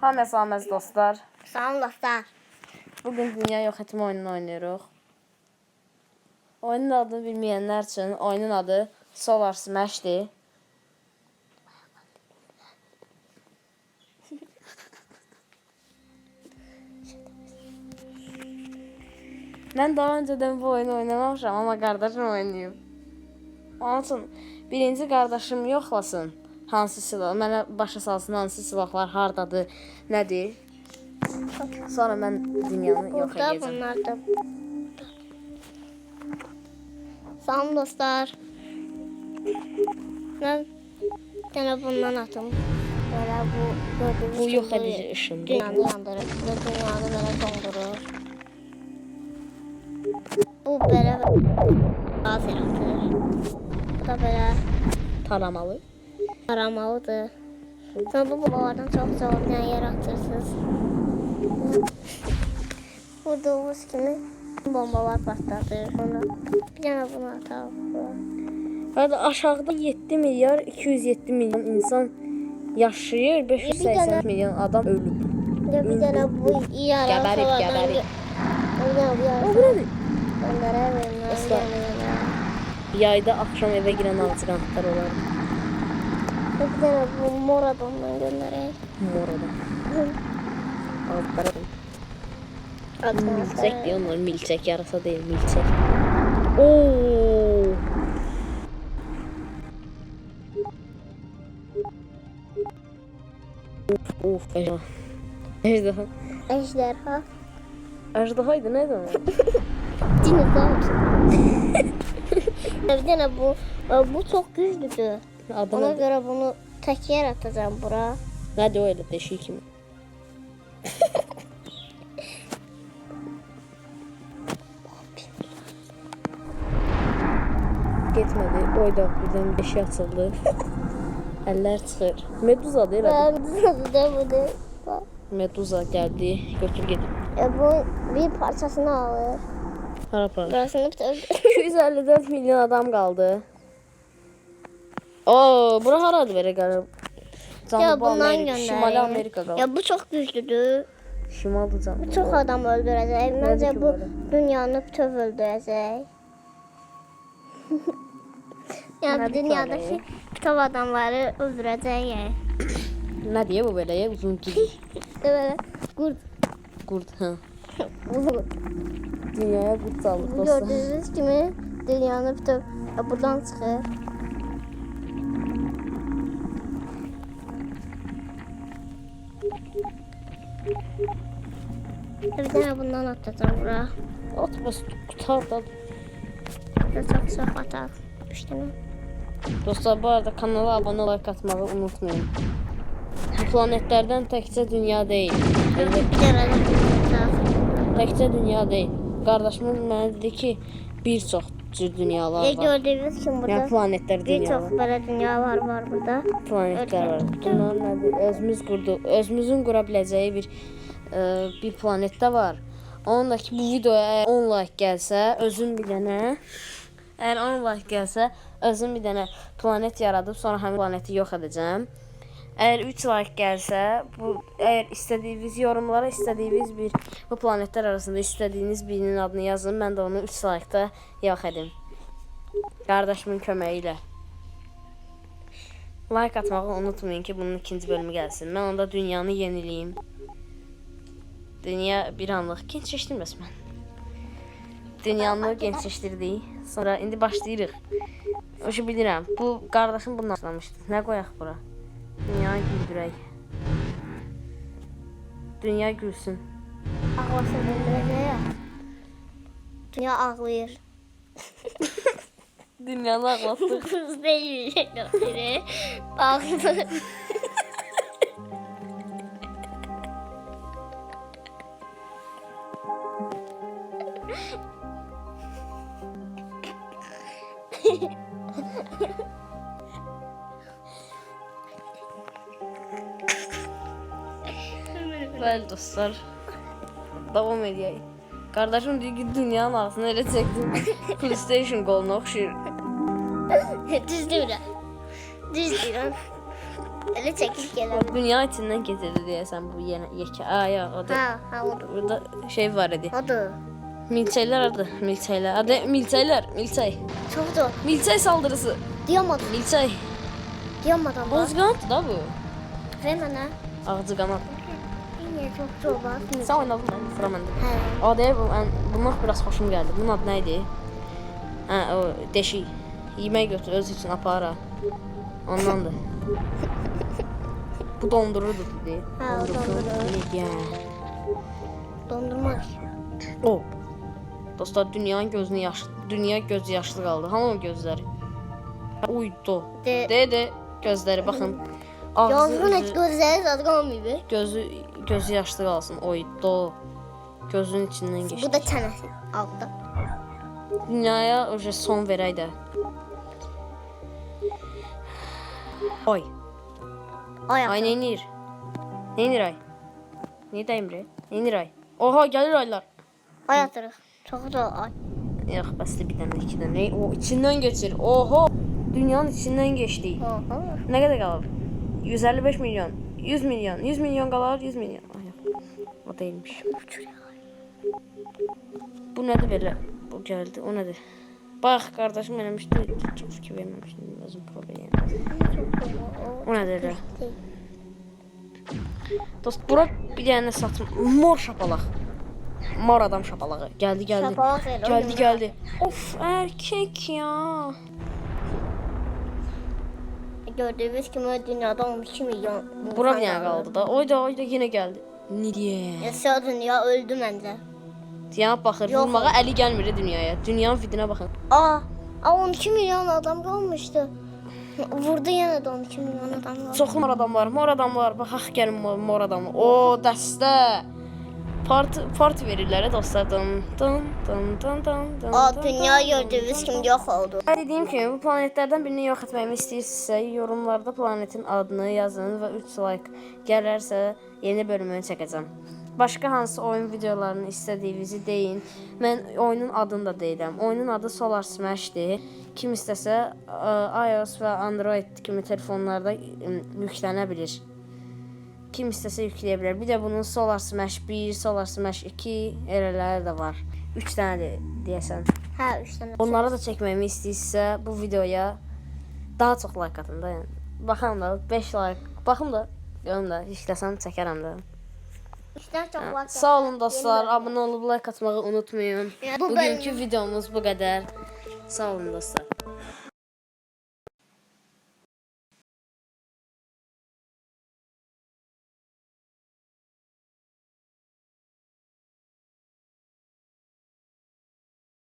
Salam əziz dostlar. Salam dostlar. Bugün dünya yok etmə oyununu oynayırıq. Oyunun adını bilməyənlər üçün oyunun adı Solar Smash'dir. Mən daha öncədən bu oyunu oynamamışam, amma qardaşım oynayıb. Onun üçün birinci qardaşım yoxlasın hansı silah, mənə başa salsın hansı silahlar hardadır, nədir. Sonra mən dünyanı yox edəcəm. bunlar da. Salam dostlar. Ben gene bundan atım. Böyle bu gördüğünüz Bu yox edici ışındır. Dünyanı yandırır. Ve dünyanı böyle dondurur. Bu böyle gaz yaratır. Bu da böyle Taramalı. Aramalıdır. Sonra bu bulalardan çok zor yani yaratırsınız. Vurduğumuz kimi bombalar patladır. Sonra bir tane bunu atalım. Hadi aşağıda 7 milyar 207 milyon insan yaşayır, 580 milyon adam ölüb. Ya bir tane bu iyi ara Geberip, geberip. Onlara verin. Yayda axşam evə girən alçıqanlar olar. Bir tane bu mor adamdan göndereyim. Morada. Altlara. Milçək deyə onlar milçək yarasa deyil, milçək. Oo! Uf, uf, ejderha. Ejderha. Ejderha. Ejderha idi, nə demək? Dinozor. bir tane bu bu çok güçlüdür. Adı Ona göre bunu tek yer atacağım bura. O elə deşik kimi? Getmədi. Oyda birdən bir şey açıldı. Əllər çıxır. Meduza deyil. adı. Ben de bu da. Meduza gəldi. Götür get. E, bu bir parçasını alır. Hara para? Burasını bitir. 254 milyon adam qaldı. Oo, bura haradır belə qalıb? ya bundan Amerika, göndereyim. Şimali Amerika qalıb. Ya bu çok güçlüdür. Şimaldır canım. Çok adam Bence ki bu dünyanı bütöv Nedir ki dünyadaki bütöv adamları öldürecek yani. Nə deyə bu belə? ya? Uzun. Böyle kurt. Qurd, hə. Bu, Dünyaya qurd bu dostlar. gördüğünüz kimi dünyanı bütöv ya buradan çıkır. Bir tane bundan atacağım buraya. At bəs qutar da. Burada çok çok atar. Üç tane. Dostlar bu arada kanala abunə like atmağı unutmayın. Bu planetlərdən təkcə dünya deyil. Bir. Təkcə dünya deyil. Qardaşım mənə dedi ki, bir çox cür Ya dünyalar var. gördüğünüz gibi burada Yəni planetlər bir dünya var. çok böyle dünyalar var burada. planetlər var. Bunlar nədir? Özümüz qurduq. Özümüzün qura biləcəyi bir ə, bir planetdə var. Onun da ki bu videoya əgər 10 like gəlsə, özüm bir dənə əgər 10 like gəlsə, özüm bir dənə planet yaradıb sonra həmin planeti yox edəcəm. Əgər 3 like gəlsə, bu əgər istədiyiniz yorumlara istədiyiniz bir bu planetlər arasında istədiyiniz birinin adını yazın. Mən də onu 3 like-da yox edim. Qardaşımın köməyi ilə. Like atmağı unutmayın ki bunun ikinci bölümü gəlsin. Mən onda dünyanı yenileyim. Dünya bir anlıq gençləşdirməsin mən. Dünyanı gençləşdirdik. Sonra indi başlayırıq. O şey bilirəm. Bu qardaşım bundan başlamışdı. Nə qoyaq bura? Dünya güldürək. Dünya gülsün. Ağlasın öldürecek ya. Dünya ağlayır. Dünyanı ağlatdıq. Kız değil. Biri Bəli dostlar. Davam edək. Qardaşım deyir ki, dünyanın ağzını elə çəkdim. PlayStation qoluna oxşayır. Düz değil. Düz değil. Elə çəkib gələr. Dünya içindən getirdi deyəsən bu yenə yekə. A, ya, o da. Ha, ha odur. Burada şey var idi. Odur. Milçəklər adı, milçəklər. Adı milçəklər, milçək. Çoxdur. Milçək saldırısı. Diyamadım. Milçək. Diyamadım. Qanaddır da bu. Mənə. Ağzı qanad. Yine çok zor bak. Sən oynadın mən, sıra məndə. Hə. Adaya bu, mən, bundan biraz xoşum gəldi. Bunun adı nə idi? Hə, o deşik. Yemək götür, öz üçün apara. Ondandır. bu dondururdu dedi. Ha, o dondurur. Dondurma. O. Dostlar dünyanın gözünü yaş, dünya gözü yaşlı qaldı. Hanı o gözləri? Uydu. De. De de gözləri baxın. Et üzü, gözleri zad qalmayıb. gözü gözü yaşlı qalsın. Oydu. Gözünün içindən geçdi. Bu da çənəsi altda. Dünyaya oje son verək də. Ay, ay neynir? Neynir ay? Niyə dəymir? Neynir ay? Oha, gəlir aylar. Ay atırıq. Çox da ay. Yox, bəsdə bir dənə, iki dənə. O içindən keçir. Oho! Dünyanın içindən keçdik. Oho. Nə qədər qalır? 155 milyon, 100 milyon, 100 milyon qalar, 100 milyon. Ay, o değilmiş. Bu nədir belə? Bu gəldi. O nədir? Bax, qardaşım eləmişdi. Çox fikir verməmişdim. Özüm problem. O nədir elə? Dost, bura bir dənə satım. Mor şapalaq. Mor adam şapalağı. Şapalaq elə, Gəldi, oyun gəldi. Of, erkek ya. Gördüğünüz kimi dünyada 12 milyon. Bura bir dənə qaldı da. Oyda, oyda yenə gəldi. Niyə? Yaşa dünya öldü məncə. Diyanət baxır, Yox. vurmağa əli gəlmir dünyaya. Dünyanın fidinə baxın. Aa, aa 12 milyon adam qalmışdı. Vurdu yenə də 12 milyon adam var. Çoxlu mor adamlar, mor adamlar. Baxaq gəlin mor, mor adamlar. O, dəstə. Parti parti verirlər dostlar. Dın dın dın dın dın dın. Dın, dünya gördüğünüz kimi yok oldu. Dediyim kimi bu planetlərdən birini yox etməyimi istəyirsinizsə, yorumlarda planetin adını yazın və 3 like gələrsə yeni bölümünü çəkəcəm. Başqa hansı oyun videolarını istədiyinizi deyin. Mən oyunun adını da deyirəm. Oyunun adı Solar Smash-dir. Kim istəsə ə, iOS və Android kimi telefonlarda yüklənə bilir. Kim istəsə yükləyə bilər. Bir də bunun Solar Smash 1, Solar Smash 2 elələri də var. 3 dənədir deyəsən. Hə 3 dənə. Onlara da çəkməyimi istəyirsə bu videoya daha çox like atın da. Yəni. Baxın da 5 like. Baxım da görüm də işləsəm çəkərəm də. İşlər çox var. Sağ olun dostlar. Abunə olub like atmağı unutmayın. Bugünkü videomuz bu qədər. Sağ olun dostlar.